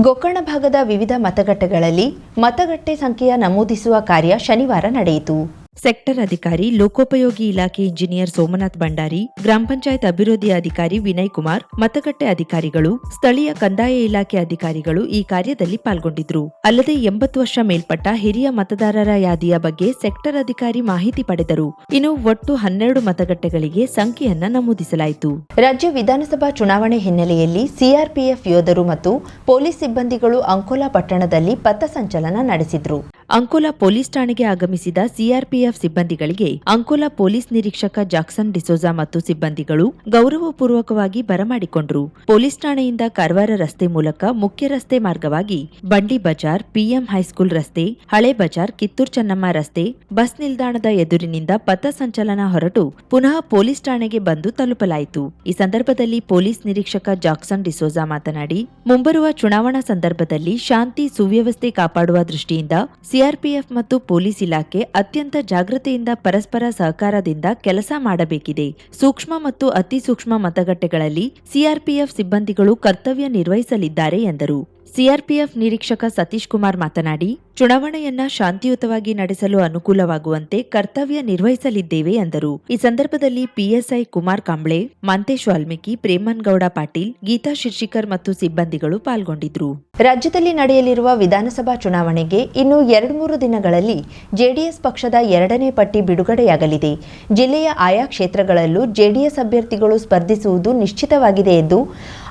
ಗೋಕರ್ಣ ಭಾಗದ ವಿವಿಧ ಮತಗಟ್ಟೆಗಳಲ್ಲಿ ಮತಗಟ್ಟೆ ಸಂಖ್ಯೆಯ ನಮೂದಿಸುವ ಕಾರ್ಯ ಶನಿವಾರ ನಡೆಯಿತು. ಸೆಕ್ಟರ್ ಅಧಿಕಾರಿ, ಲೋಕೋಪಯೋಗಿ ಇಲಾಖೆ ಇಂಜಿನಿಯರ್ ಸೋಮನಾಥ್ ಭಂಡಾರಿ, ಗ್ರಾಮ ಪಂಚಾಯತ್ ಅಭಿವೃದ್ಧಿ ಅಧಿಕಾರಿ ವಿನಯ್ ಕುಮಾರ್, ಮತಗಟ್ಟೆ ಅಧಿಕಾರಿಗಳು, ಸ್ಥಳೀಯ ಕಂದಾಯ ಇಲಾಖೆ ಅಧಿಕಾರಿಗಳು ಈ ಕಾರ್ಯದಲ್ಲಿ ಪಾಲ್ಗೊಂಡಿದ್ರು. ಅಲ್ಲದೆ ಎಂಬತ್ತು ವರ್ಷ ಮೇಲ್ಪಟ್ಟ ಹಿರಿಯ ಮತದಾರರ ಯಾದಿಯ ಬಗ್ಗೆ ಸೆಕ್ಟರ್ ಅಧಿಕಾರಿ ಮಾಹಿತಿ ಪಡೆದರು. ಇನ್ನು ಒಟ್ಟು ಹನ್ನೆರಡು ಮತಗಟ್ಟೆಗಳಿಗೆ ಸಂಖ್ಯೆಯನ್ನ ನಮೂದಿಸಲಾಯಿತು. ರಾಜ್ಯ ವಿಧಾನಸಭಾ ಚುನಾವಣೆ ಹಿನ್ನೆಲೆಯಲ್ಲಿ ಸಿಆರ್ಪಿಎಫ್ ಯೋಧರು ಮತ್ತು ಪೊಲೀಸ್ ಸಿಬ್ಬಂದಿಗಳು ಅಂಕೋಲಾ ಪಟ್ಟಣದಲ್ಲಿ ಪಥಸಂಚಲನ ನಡೆಸಿದ್ರು. ಅಂಕೋಲಾ ಪೊಲೀಸ್ ಠಾಣೆಗೆ ಆಗಮಿಸಿದ ಸಿಆರ್ಪಿಎಫ್ ಸಿಬ್ಬಂದಿಗಳಿಗೆ ಅಂಕೋಲಾ ಪೊಲೀಸ್ ನಿರೀಕ್ಷಕ ಜಾಕ್ಸನ್ ಡಿಸೋಜಾ ಮತ್ತು ಸಿಬ್ಬಂದಿಗಳು ಗೌರವಪೂರ್ವಕವಾಗಿ ಬರಮಾಡಿಕೊಂಡರು. ಪೊಲೀಸ್ ಠಾಣೆಯಿಂದ ಕಾರವಾರ ರಸ್ತೆ ಮೂಲಕ ಮುಖ್ಯ ರಸ್ತೆ ಮಾರ್ಗವಾಗಿ ಬಂಡಿ ಬಜಾರ್, ಪಿಎಂ ಹೈಸ್ಕೂಲ್ ರಸ್ತೆ, ಹಳೆ ಬಜಾರ್, ಕಿತ್ತೂರ್ ಚೆನ್ನಮ್ಮ ರಸ್ತೆ, ಬಸ್ ನಿಲ್ದಾಣದ ಎದುರಿನಿಂದ ಪಥ ಸಂಚಲನ ಹೊರಟು ಪುನಃ ಪೊಲೀಸ್ ಠಾಣೆಗೆ ಬಂದು ತಲುಪಲಾಯಿತು. ಈ ಸಂದರ್ಭದಲ್ಲಿ ಪೊಲೀಸ್ ನಿರೀಕ್ಷಕ ಜಾಕ್ಸನ್ ಡಿಸೋಜಾ ಮಾತನಾಡಿ, ಮುಂಬರುವ ಚುನಾವಣಾ ಸಂದರ್ಭದಲ್ಲಿ ಶಾಂತಿ ಸುವ್ಯವಸ್ಥೆ ಕಾಪಾಡುವ ದೃಷ್ಟಿಯಿಂದ ಸಿಆರ್ಪಿಎಫ್ ಮತ್ತು ಪೊಲೀಸ್ ಇಲಾಖೆ ಅತ್ಯಂತ ಜಾಗೃತಿಯಿಂದ ಪರಸ್ಪರ ಸಹಕಾರದಿಂದ ಕೆಲಸ ಮಾಡಬೇಕಿದೆ. ಸೂಕ್ಷ್ಮ ಮತ್ತು ಅತಿ ಸೂಕ್ಷ್ಮ ಮತಗಟ್ಟೆಗಳಲ್ಲಿ ಸಿಆರ್ಪಿಎಫ್ ಸಿಬ್ಬಂದಿಗಳು ಕರ್ತವ್ಯ ನಿರ್ವಹಿಸಲಿದ್ದಾರೆ ಎಂದರು. ಸಿಆರ್ಪಿಎಫ್ ನಿರೀಕ್ಷಕ ಸತೀಶ್ ಕುಮಾರ್ ಮಾತನಾಡಿ, ಚುನಾವಣೆಯನ್ನ ಶಾಂತಿಯುತವಾಗಿ ನಡೆಸಲು ಅನುಕೂಲವಾಗುವಂತೆ ಕರ್ತವ್ಯ ನಿರ್ವಹಿಸಲಿದ್ದೇವೆ ಎಂದರು. ಈ ಸಂದರ್ಭದಲ್ಲಿ ಪಿಎಸ್ಐ ಕುಮಾರ್ ಕಾಂಬ್ಳೆ, ಮಂತೇಶ್ ವಾಲ್ಮೀಕಿ ಪ್ರೇಮನ್ಗೌಡ ಪಾಟೀಲ್, ಗೀತಾ ಶಿರ್ಷಿಕರ್ ಮತ್ತು ಸಿಬ್ಬಂದಿಗಳು ಪಾಲ್ಗೊಂಡಿದ್ರು. ರಾಜ್ಯದಲ್ಲಿ ನಡೆಯಲಿರುವ ವಿಧಾನಸಭಾ ಚುನಾವಣೆಗೆ ಇನ್ನು ಎರಡು ಮೂರು ದಿನಗಳಲ್ಲಿ ಜೆಡಿಎಸ್ ಪಕ್ಷದ ಎರಡನೇ ಪಟ್ಟಿ ಬಿಡುಗಡೆಯಾಗಲಿದೆ. ಜಿಲ್ಲೆಯ ಆಯಾ ಕ್ಷೇತ್ರಗಳಲ್ಲೂ ಜೆಡಿಎಸ್ ಅಭ್ಯರ್ಥಿಗಳು ಸ್ಪರ್ಧಿಸುವುದು ನಿಶ್ಚಿತವಾಗಿದೆ ಎಂದು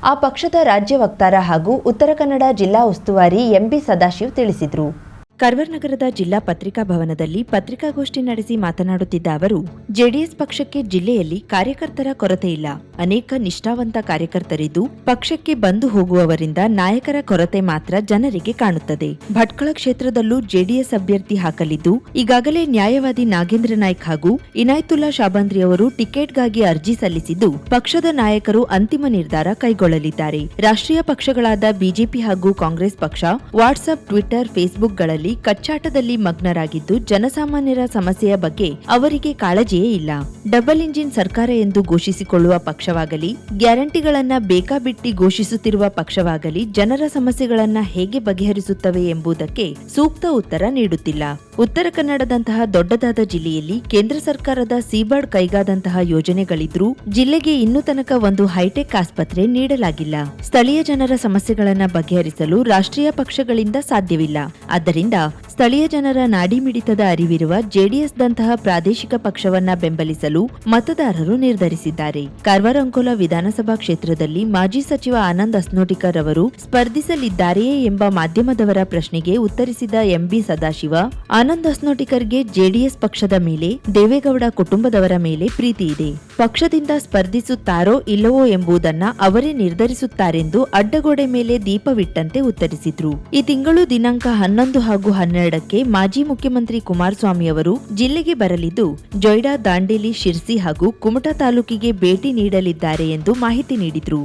ಆ ಪಕ್ಷದ ರಾಜ್ಯ ವಕ್ತಾರ ಹಾಗೂ ಉತ್ತರ ಕನ್ನಡ ಜಿಲ್ಲಾ ಉಸ್ತುವಾರಿ ಎಂಬಿ ಸದಾಶಿವ್ ತಿಳಿಸಿದರು. ಕರ್ವರ್ ನಗರದ ಜಿಲ್ಲಾ ಪತ್ರಿಕಾ ಭವನದಲ್ಲಿ ಪತ್ರಿಕಾಗೋಷ್ಠಿ ನಡೆಸಿ ಮಾತನಾಡುತ್ತಿದ್ದ ಅವರು, ಜೆಡಿಎಸ್ ಪಕ್ಷಕ್ಕೆ ಜಿಲ್ಲೆಯಲ್ಲಿ ಕಾರ್ಯಕರ್ತರ ಕೊರತೆ ಇಲ್ಲ. ಅನೇಕ ನಿಷ್ಠಾವಂತ ಕಾರ್ಯಕರ್ತರಿದ್ದು, ಪಕ್ಷಕ್ಕೆ ಬಂದು ಹೋಗುವವರಿಂದ ನಾಯಕರ ಕೊರತೆ ಮಾತ್ರ ಜನರಿಗೆ ಕಾಣುತ್ತದೆ. ಭಟ್ಕಳ ಕ್ಷೇತ್ರದಲ್ಲೂ ಜೆಡಿಎಸ್ ಅಭ್ಯರ್ಥಿ ಹಾಕಲಿದ್ದು, ಈಗಾಗಲೇ ನ್ಯಾಯವಾದಿ ನಾಗೇಂದ್ರ ನಾಯ್ಕ ಹಾಗೂ ಇನಾಯ್ತುಲ್ಲಾ ಶಾಬಂದ್ರಿ ಅವರು ಟಿಕೆಟ್ಗಾಗಿ ಅರ್ಜಿ ಸಲ್ಲಿಸಿದ್ದು, ಪಕ್ಷದ ನಾಯಕರು ಅಂತಿಮ ನಿರ್ಧಾರ ಕೈಗೊಳ್ಳಲಿದ್ದಾರೆ. ರಾಷ್ಟ್ರೀಯ ಪಕ್ಷಗಳಾದ ಬಿಜೆಪಿ ಹಾಗೂ ಕಾಂಗ್ರೆಸ್ ಪಕ್ಷ ವಾಟ್ಸ್ಆಪ್ ಟ್ವಿಟರ್, ಫೇಸ್ಬುಕ್ಗಳಲ್ಲಿ ಕಚ್ಚಾಟದಲ್ಲಿ ಮಗ್ನರಾಗಿದ್ದು ಜನಸಾಮಾನ್ಯರ ಸಮಸ್ಯೆಯ ಬಗ್ಗೆ ಅವರಿಗೆ ಕಾಳಜಿಯೇ ಇಲ್ಲ. ಡಬಲ್ ಇಂಜಿನ್ ಸರ್ಕಾರ ಎಂದು ಘೋಷಿಸಿಕೊಳ್ಳುವ ಪಕ್ಷವಾಗಲಿ, ಗ್ಯಾರಂಟಿಗಳನ್ನ ಬೇಕಾಬಿಟ್ಟಿ ಘೋಷಿಸುತ್ತಿರುವ ಪಕ್ಷವಾಗಲಿ ಜನರ ಸಮಸ್ಯೆಗಳನ್ನ ಹೇಗೆ ಬಗೆಹರಿಸುತ್ತವೆ ಎಂಬುದಕ್ಕೆ ಸೂಕ್ತ ಉತ್ತರ ನೀಡುತ್ತಿಲ್ಲ. ಉತ್ತರ ಕನ್ನಡದಂತಹ ದೊಡ್ಡದಾದ ಜಿಲ್ಲೆಯಲ್ಲಿ ಕೇಂದ್ರ ಸರ್ಕಾರದ ಸೀಬರ್ಡ್ ಕೈಗಾದಂತಹ ಯೋಜನೆಗಳಿದ್ರೂ ಜಿಲ್ಲೆಗೆ ಇನ್ನೂ ತನಕ ಒಂದು ಹೈಟೆಕ್ ಆಸ್ಪತ್ರೆ ನೀಡಲಾಗಿಲ್ಲ. ಸ್ಥಳೀಯ ಜನರ ಸಮಸ್ಯೆಗಳನ್ನ ಬಗೆಹರಿಸಲು ರಾಷ್ಟ್ರೀಯ ಪಕ್ಷಗಳಿಂದ ಸಾಧ್ಯವಿಲ್ಲ. ಆದ್ದರಿಂದ ಸ್ಥಳೀಯ ಜನರ ನಾಡಿಮಿಡಿತದ ಅರಿವಿರುವ ಜೆಡಿಎಸ್ ದಂತಹ ಪ್ರಾದೇಶಿಕ ಪಕ್ಷವನ್ನ ಬೆಂಬಲಿಸಲು ಮತದಾರರು ನಿರ್ಧರಿಸಿದ್ದಾರೆ. ಕಾರವಾರ ಅಂಕೋಲಾ ವಿಧಾನಸಭಾ ಕ್ಷೇತ್ರದಲ್ಲಿ ಮಾಜಿ ಸಚಿವ ಆನಂದ್ ಅಸ್ನೋಟಿಕರ್ ಅವರು ಸ್ಪರ್ಧಿಸಲಿದ್ದಾರೆಯೇ ಎಂಬ ಮಾಧ್ಯಮದವರ ಪ್ರಶ್ನೆಗೆ ಉತ್ತರಿಸಿದ ಎಂಬಿ ಸದಾಶಿವ, ಆನಂದ್ ಅಸ್ನೋಟಿಕರ್ಗೆ ಜೆಡಿಎಸ್ ಪಕ್ಷದ ಮೇಲೆ, ದೇವೇಗೌಡ ಕುಟುಂಬದವರ ಮೇಲೆ ಪ್ರೀತಿ ಇದೆ. ಪಕ್ಷದಿಂದ ಸ್ಪರ್ಧಿಸುತ್ತಾರೋ ಇಲ್ಲವೋ ಎಂಬುದನ್ನ ಅವರೇ ನಿರ್ಧರಿಸುತ್ತಾರೆಂದು ಅಡ್ಡಗೋಡೆ ಮೇಲೆ ದೀಪವಿಟ್ಟಂತೆ ಉತ್ತರಿಸಿದ್ರು. ಈ ತಿಂಗಳು ದಿನಾಂಕ ಹನ್ನೊಂದು ಹಾಗೂ ಹನ್ನೆರಡಕ್ಕೆ ಮಾಜಿ ಮುಖ್ಯಮಂತ್ರಿ ಕುಮಾರಸ್ವಾಮಿ ಅವರು ಜಿಲ್ಲೆಗೆ ಬರಲಿದ್ದು ಜೊಯ್ಡಾ ದಾಂಡೇಲಿ ಶಿರ್ಸಿ ಹಾಗೂ ಕುಮಟಾ ತಾಲೂಕಿಗೆ ಭೇಟಿ ನೀಡಲಿದ್ದಾರೆ ಎಂದು ಮಾಹಿತಿ ನೀಡಿದರು.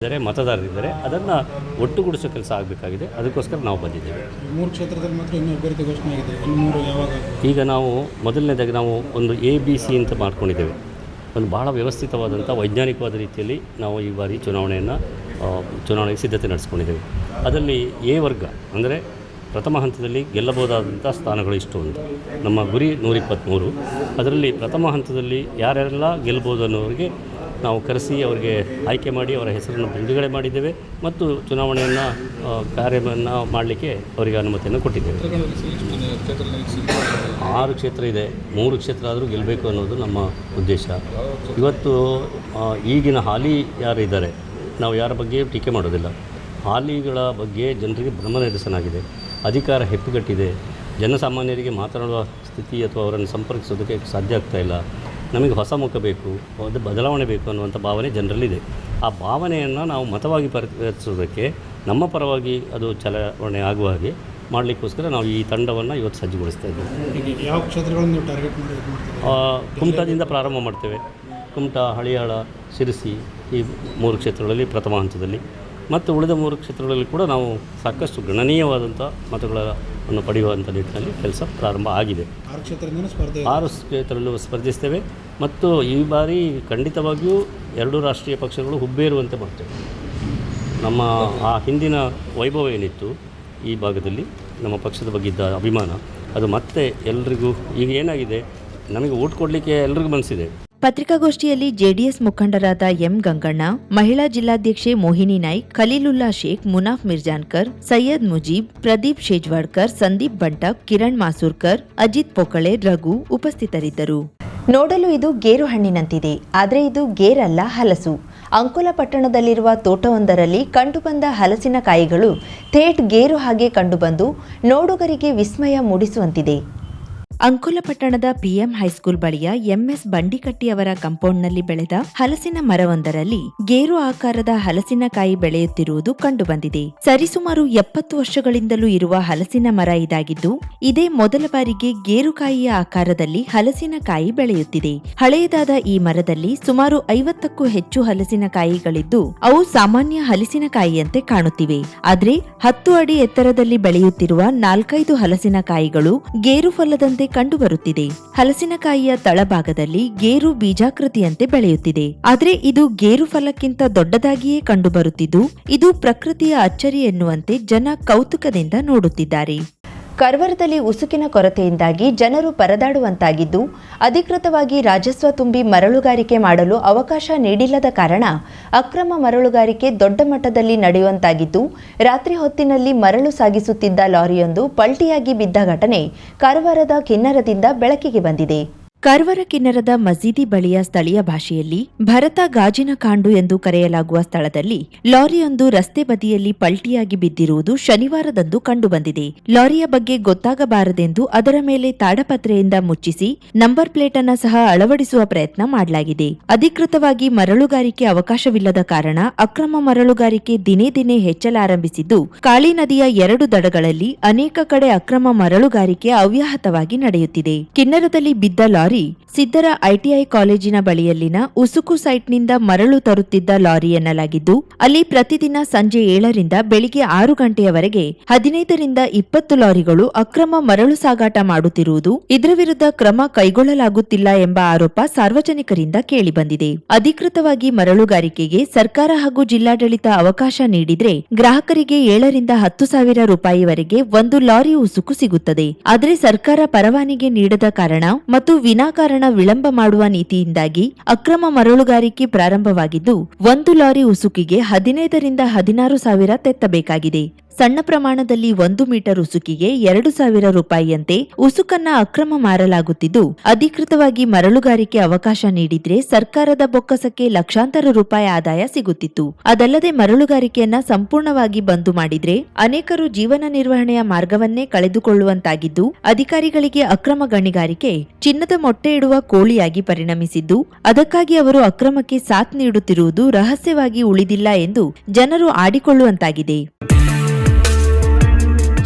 ಮತದಾರರಿದ್ದರೆ ಮತದಾರರಿದ್ದಾರೆ ಅದನ್ನು ಒಟ್ಟುಗೂಡಿಸೋ ಕೆಲಸ ಆಗಬೇಕಾಗಿದೆ. ಅದಕ್ಕೋಸ್ಕರ ನಾವು ಬಂದಿದ್ದೇವೆ. ಮೂರು ಕ್ಷೇತ್ರದಲ್ಲಿ ಮಾತ್ರ ಇನ್ನೂ ಅಭ್ಯರ್ಥಿ ಘೋಷಣೆ ಆಗಿದೆ. ಇನ್ನು ಮೂರು ಯಾವಾಗ? ಈಗ ನಾವು ಮೊದಲನೇದಾಗಿ ನಾವು ಒಂದು ಎ ಬಿ ಸಿ ಅಂತ ಮಾಡ್ಕೊಂಡಿದ್ದೇವೆ. ಒಂದು ಭಾಳ ವ್ಯವಸ್ಥಿತವಾದಂಥ ವೈಜ್ಞಾನಿಕವಾದ ರೀತಿಯಲ್ಲಿ ನಾವು ಈ ಬಾರಿ ಚುನಾವಣೆಯನ್ನು ಚುನಾವಣೆಗೆ ಸಿದ್ಧತೆ ನಡೆಸ್ಕೊಂಡಿದ್ದೇವೆ. ಅದರಲ್ಲಿ ಎ ವರ್ಗ ಅಂದರೆ ಪ್ರಥಮ ಹಂತದಲ್ಲಿ ಗೆಲ್ಲಬಹುದಾದಂಥ ಸ್ಥಾನಗಳು ಇಷ್ಟು ಅಂತ ನಮ್ಮ ಗುರಿ ನೂರಿಪ್ಪತ್ತ್ಮೂರು ಅದರಲ್ಲಿ ಪ್ರಥಮ ಹಂತದಲ್ಲಿ ಯಾರೆಲ್ಲ ಗೆಲ್ಬೋದು ಅನ್ನೋರಿಗೆ ನಾವು ಕರೆಸಿ ಅವರಿಗೆ ಆಯ್ಕೆ ಮಾಡಿ ಅವರ ಹೆಸರನ್ನು ಬಿಡುಗಡೆ ಮಾಡಿದ್ದೇವೆ ಮತ್ತು ಚುನಾವಣೆಯನ್ನು ಕಾರ್ಯವನ್ನು ಮಾಡಲಿಕ್ಕೆ ಅವರಿಗೆ ಅನುಮತಿಯನ್ನು ಕೊಟ್ಟಿದ್ದೇವೆ. ಆರು ಕ್ಷೇತ್ರ ಇದೆ. ಮೂರು ಕ್ಷೇತ್ರ ಆದರೂ ಗೆಲ್ಲಬೇಕು ಅನ್ನೋದು ನಮ್ಮ ಉದ್ದೇಶ. ಇವತ್ತು ಈಗಿನ ಹಾಲಿ ಯಾರು ಇದ್ದಾರೆ ನಾವು ಯಾರ ಬಗ್ಗೆ ಟೀಕೆ ಮಾಡೋದಿಲ್ಲ. ಹಾಲಿಗಳ ಬಗ್ಗೆ ಜನರಿಗೆ ಭ್ರಮ ನಿರಸನಾಗಿದೆ ಅಧಿಕಾರ ಹೆಪ್ಪುಗಟ್ಟಿದೆ. ಜನಸಾಮಾನ್ಯರಿಗೆ ಮಾತನಾಡುವ ಸ್ಥಿತಿ ಅಥವಾ ಅವರನ್ನು ಸಂಪರ್ಕಿಸೋದಕ್ಕೆ ಸಾಧ್ಯ ಆಗ್ತಾ ಇಲ್ಲ. ನಮಗೆ ಹೊಸ ಮುಖ ಬೇಕು ಅದು ಬದಲಾವಣೆ ಬೇಕು ಅನ್ನುವಂಥ ಭಾವನೆ ಜನರಲ್ಲಿದೆ. ಆ ಭಾವನೆಯನ್ನು ನಾವು ಮತವಾಗಿ ಪರಿವರ್ತಿಸೋದಕ್ಕೆ ನಮ್ಮ ಪರವಾಗಿ ಅದು ಚಲಾವಣೆ ಆಗುವ ಹಾಗೆ ಮಾಡಲಿಕ್ಕೋಸ್ಕರ ನಾವು ಈ ತಂಡವನ್ನು ಇವತ್ತು ಸಜ್ಜುಗೊಳಿಸ್ತಾ ಇದ್ದೇವೆ. ಯಾವ ಕ್ಷೇತ್ರಗಳನ್ನು ನೀವು ಟಾರ್ಗೆಟ್ ಮಾಡಿ ಇದು ಕುಮಟಾದಿಂದ ಪ್ರಾರಂಭ ಮಾಡ್ತೇವೆ. ಕುಮಟಾ ಹಳಿಯಾಳ ಶಿರಸಿ ಈ ಮೂರು ಕ್ಷೇತ್ರಗಳಲ್ಲಿ ಪ್ರಥಮ ಹಂತದಲ್ಲಿ. ಮತ್ತು ಉಳಿದ ಮೂರು ಕ್ಷೇತ್ರಗಳಲ್ಲಿ ಕೂಡ ನಾವು ಸಾಕಷ್ಟು ಗಣನೀಯವಾದಂಥ ಮತಗಳನ್ನು ಪಡೆಯುವಂಥ ನಿಟ್ಟಿನಲ್ಲಿ ಕೆಲಸ ಪ್ರಾರಂಭ ಆಗಿದೆ. ಆರು ಕ್ಷೇತ್ರದಿಂದ ಸ್ಪರ್ಧೆ ಆರು ಕ್ಷೇತ್ರದಲ್ಲೂ ಸ್ಪರ್ಧಿಸ್ತೇವೆ. ಮತ್ತು ಈ ಬಾರಿ ಖಂಡಿತವಾಗಿಯೂ ಎರಡೂ ರಾಷ್ಟ್ರೀಯ ಪಕ್ಷಗಳು ಹುಬ್ಬೇರುವಂತೆ ಮಾಡ್ತೇವೆ. ನಮ್ಮ ಆ ಹಿಂದಿನ ವೈಭವ ಏನಿತ್ತು ಈ ಭಾಗದಲ್ಲಿ ನಮ್ಮ ಪಕ್ಷದ ಬಗ್ಗೆ ಇದ್ದ ಅಭಿಮಾನ ಅದು ಮತ್ತೆ ಎಲ್ರಿಗೂ ಈಗ ಏನಾಗಿದೆ? ನಮಗೆ ಓಟ್ ಕೊಡಲಿಕ್ಕೆ ಎಲ್ರಿಗೂ ಮನಸ್ಸಿದೆ. ಪತ್ರಿಕಾಗೋಷ್ಠಿಯಲ್ಲಿ ಜೆಡಿಎಸ್ ಮುಖಂಡರಾದ ಎಂ ಗಂಗಣ್ಣ, ಮಹಿಳಾ ಜಿಲ್ಲಾಧ್ಯಕ್ಷೆ ಮೋಹಿನಿ ನಾಯ್ಕ್, ಖಲೀಲುಲ್ಲಾ ಶೇಖ್, ಮುನಾಫ್ ಮಿರ್ಜಾನ್ಕರ್, ಸೈಯದ್ ಮುಜೀಬ್, ಪ್ರದೀಪ್ ಶೇಜ್ವಾಡ್ಕರ್, ಸಂದೀಪ್ ಬಂಟಕ್ ಕಿರಣ್ ಮಾಸೂರ್ಕರ್, ಅಜಿತ್ ಪೊಕಳೆ, ರಘು ಉಪಸ್ಥಿತರಿದ್ದರು. ನೋಡಲು ಇದು ಗೇರು ಹಣ್ಣಿನಂತಿದೆ, ಆದರೆ ಇದು ಗೇರಲ್ಲ, ಹಲಸು. ಅಂಕೋಲ ಪಟ್ಟಣದಲ್ಲಿರುವ ತೋಟವೊಂದರಲ್ಲಿ ಕಂಡುಬಂದ ಹಲಸಿನ ಕಾಯಿಗಳು ಥೇಟ್ ಗೇರು ಹಾಗೆ ಕಂಡುಬಂದು ನೋಡುಗರಿಗೆ ವಿಸ್ಮಯ ಮೂಡಿಸುವಂತಿದೆ. ಅಂಕೋಲ ಪಟ್ಟಣದ ಪಿಎಂ ಹೈಸ್ಕೂಲ್ ಬಳಿಯ ಎಂಎಸ್ ಬಂಡಿಕಟ್ಟಿಯವರ ಕಾಂಪೌಂಡ್ನಲ್ಲಿ ಬೆಳೆದ ಹಲಸಿನ ಮರವೊಂದರಲ್ಲಿ ಗೇರು ಆಕಾರದ ಹಲಸಿನಕಾಯಿ ಬೆಳೆಯುತ್ತಿರುವುದು ಕಂಡುಬಂದಿದೆ. ಸರಿಸುಮಾರು ಎಪ್ಪತ್ತು ವರ್ಷಗಳಿಂದಲೂ ಇರುವ ಹಲಸಿನ ಮರ ಇದಾಗಿದ್ದು, ಇದೇ ಮೊದಲ ಬಾರಿಗೆ ಗೇರುಕಾಯಿಯ ಆಕಾರದಲ್ಲಿ ಹಲಸಿನಕಾಯಿ ಬೆಳೆಯುತ್ತಿದೆ. ಹಳೆಯದಾದ ಈ ಮರದಲ್ಲಿ ಸುಮಾರು ಐವತ್ತಕ್ಕೂ ಹೆಚ್ಚು ಹಲಸಿನಕಾಯಿಗಳಿದ್ದು ಅವು ಸಾಮಾನ್ಯ ಹಲಸಿನಕಾಯಿಯಂತೆ ಕಾಣುತ್ತಿವೆ. ಆದರೆ, ಹತ್ತು ಅಡಿ ಎತ್ತರದಲ್ಲಿ ಬೆಳೆಯುತ್ತಿರುವ ನಾಲ್ಕೈದು ಹಲಸಿನಕಾಯಿಗಳು ಗೇರು ಫಲದಂತೆ ಕಂಡುಬರುತ್ತಿದೆ. ಹಲಸಿನಕಾಯಿಯ ತಳಭಾಗದಲ್ಲಿ ಗೇರು ಬೀಜಾಕೃತಿಯಂತೆ ಬೆಳೆಯುತ್ತಿದೆ. ಆದರೆ ಇದು ಗೇರು ಫಲಕ್ಕಿಂತ ದೊಡ್ಡದಾಗಿಯೇ ಕಂಡುಬರುತ್ತಿದ್ದು, ಇದು ಪ್ರಕೃತಿಯ ಅಚ್ಚರಿ ಎನ್ನುವಂತೆ ಜನ ಕೌತುಕದಿಂದ ನೋಡುತ್ತಿದ್ದಾರೆ. ಕರ್ವರದಲ್ಲಿ ಉಸುಕಿನ ಕೊರತೆಯಿಂದಾಗಿ ಜನರು ಪರದಾಡುವಂತಾಗಿದ್ದು, ಅಧಿಕೃತವಾಗಿ ರಾಜಸ್ವ ತುಂಬಿ ಮರಳುಗಾರಿಕೆ ಮಾಡಲು ಅವಕಾಶ ನೀಡಿಲ್ಲದ ಕಾರಣ ಅಕ್ರಮ ಮರಳುಗಾರಿಕೆ ದೊಡ್ಡ ಮಟ್ಟದಲ್ಲಿ ನಡೆಯುವಂತಾಗಿದ್ದು, ರಾತ್ರಿ ಹೊತ್ತಿನಲ್ಲಿ ಮರಳು ಸಾಗಿಸುತ್ತಿದ್ದ ಲಾರಿಯೊಂದು ಪಲ್ಟಿಯಾಗಿ ಬಿದ್ದ ಘಟನೆ ಕಾರವಾರದ ಕಿನ್ನರದಿಂದ ಬೆಳಕಿಗೆ ಬಂದಿದೆ. ಕಾರವಾರ ಕಿನ್ನರದ ಮಸೀದಿ ಬಳಿಯ ಸ್ಥಳೀಯ ಭಾಷೆಯಲ್ಲಿ ಭರತ ಗಾಜಿನ ಕಾಂಡು ಎಂದು ಕರೆಯಲಾಗುವ ಸ್ಥಳದಲ್ಲಿ ಲಾರಿಯೊಂದು ರಸ್ತೆ ಬದಿಯಲ್ಲಿ ಪಲ್ಟಿಯಾಗಿ ಬಿದ್ದಿರುವುದು ಶನಿವಾರದಂದು ಕಂಡುಬಂದಿದೆ. ಲಾರಿಯ ಬಗ್ಗೆ ಗೊತ್ತಾಗಬಾರದೆಂದು ಅದರ ಮೇಲೆ ತಾಡಪತ್ರೆಯಿಂದ ಮುಚ್ಚಿಸಿ ನಂಬರ್ ಪ್ಲೇಟ್ ಅನ್ನ ಸಹ ಅಳವಡಿಸುವ ಪ್ರಯತ್ನ ಮಾಡಲಾಗಿದೆ. ಅಧಿಕೃತವಾಗಿ ಮರಳುಗಾರಿಕೆ ಅವಕಾಶವಿಲ್ಲದ ಕಾರಣ ಅಕ್ರಮ ಮರಳುಗಾರಿಕೆ ದಿನೇ ದಿನೇ ಹೆಚ್ಚಲಾರಂಭಿಸಿದ್ದು, ಕಾಳಿ ನದಿಯ ಎರಡು ದಡಗಳಲ್ಲಿ ಅನೇಕ ಕಡೆ ಅಕ್ರಮ ಮರಳುಗಾರಿಕೆ ಅವ್ಯಾಹತವಾಗಿ ನಡೆಯುತ್ತಿದೆ. ಕಿನ್ನರದಲ್ಲಿ ಬಿದ್ದ ಲಾರಿ ಸಿದ್ದರ ಐಟಿಐ ಕಾಲೇಜಿನ ಬಳಿಯಲ್ಲಿನ ಉಸುಕು ಸೈಟ್ನಿಂದ ಮರಳು ತರುತ್ತಿದ್ದ ಲಾರಿ ಎನ್ನಲಾಗಿದ್ದು, ಅಲ್ಲಿ ಪ್ರತಿದಿನ ಸಂಜೆ ಏಳರಿಂದ ಬೆಳಿಗ್ಗೆ ಆರು ಗಂಟೆಯವರೆಗೆ ಹದಿನೈದರಿಂದ ಇಪ್ಪತ್ತು ಲಾರಿಗಳು ಅಕ್ರಮ ಮರಳು ಸಾಗಾಟ ಮಾಡುತ್ತಿರುವುದು ಇದರ ವಿರುದ್ಧ ಕ್ರಮ ಕೈಗೊಳ್ಳಲಾಗುತ್ತಿಲ್ಲ ಎಂಬ ಆರೋಪ ಸಾರ್ವಜನಿಕರಿಂದ ಕೇಳಿಬಂದಿದೆ. ಅಧಿಕೃತವಾಗಿ ಮರಳುಗಾರಿಕೆಗೆ ಸರ್ಕಾರ ಹಾಗೂ ಜಿಲ್ಲಾಡಳಿತ ಅವಕಾಶ ನೀಡಿದ್ರೆ ಗ್ರಾಹಕರಿಗೆ ಏಳರಿಂದ ಹತ್ತು ಸಾವಿರ ರೂಪಾಯಿವರೆಗೆ ಒಂದು ಲಾರಿ ಉಸುಕು ಸಿಗುತ್ತದೆ. ಆದರೆ ಸರ್ಕಾರ ಪರವಾನಿಗೆ ನೀಡದ ಕಾರಣ ಮತ್ತು ವಿನಾಕಾರಣ ವಿಳಂಬ ಮಾಡುವ ನೀತಿಯಿಂದಾಗಿ ಅಕ್ರಮ ಮರಳುಗಾರಿಕೆ ಪ್ರಾರಂಭವಾಗಿದ್ದು ಒಂದು ಲಾರಿ ಉಸುಕಿಗೆ ಹದಿನೈದರಿಂದ ಹದಿನಾರು ಸಾವಿರ ತೆತ್ತಬೇಕಾಗಿದೆ. ಸಣ್ಣ ಪ್ರಮಾಣದಲ್ಲಿ ಒಂದು ಮೀಟರ್ ಉಸುಕಿಗೆ ಎರಡು ಸಾವಿರ ರೂಪಾಯಿಯಂತೆ ಉಸುಕನ್ನ ಅಕ್ರಮ ಮಾರಲಾಗುತ್ತಿದ್ದು, ಅಧಿಕೃತವಾಗಿ ಮರಳುಗಾರಿಕೆ ಅವಕಾಶ ನೀಡಿದ್ರೆ ಸರ್ಕಾರದ ಬೊಕ್ಕಸಕ್ಕೆ ಲಕ್ಷಾಂತರ ರೂಪಾಯಿ ಆದಾಯ ಸಿಗುತ್ತಿತ್ತು. ಅದಲ್ಲದೆ ಮರಳುಗಾರಿಕೆಯನ್ನ ಸಂಪೂರ್ಣವಾಗಿ ಬಂದು ಮಾಡಿದ್ರೆ ಅನೇಕರು ಜೀವನ ನಿರ್ವಹಣೆಯ ಮಾರ್ಗವನ್ನೇ ಕಳೆದುಕೊಳ್ಳುವಂತಾಗಿದ್ದು, ಅಧಿಕಾರಿಗಳಿಗೆ ಅಕ್ರಮ ಗಣಿಗಾರಿಕೆ, ಚಿನ್ನದ ಮೊಟ್ಟೆ ಇಡುವ ಕೋಳಿಯಾಗಿ ಪರಿಣಮಿಸಿದ್ದು, ಅದಕ್ಕಾಗಿ ಅವರು ಅಕ್ರಮಕ್ಕೆ ಸಾಥ್ ನೀಡುತ್ತಿರುವುದು ರಹಸ್ಯವಾಗಿ ಉಳಿದಿಲ್ಲ ಎಂದು ಜನರು ಆಡಿಕೊಳ್ಳುವಂತಾಗಿದೆ.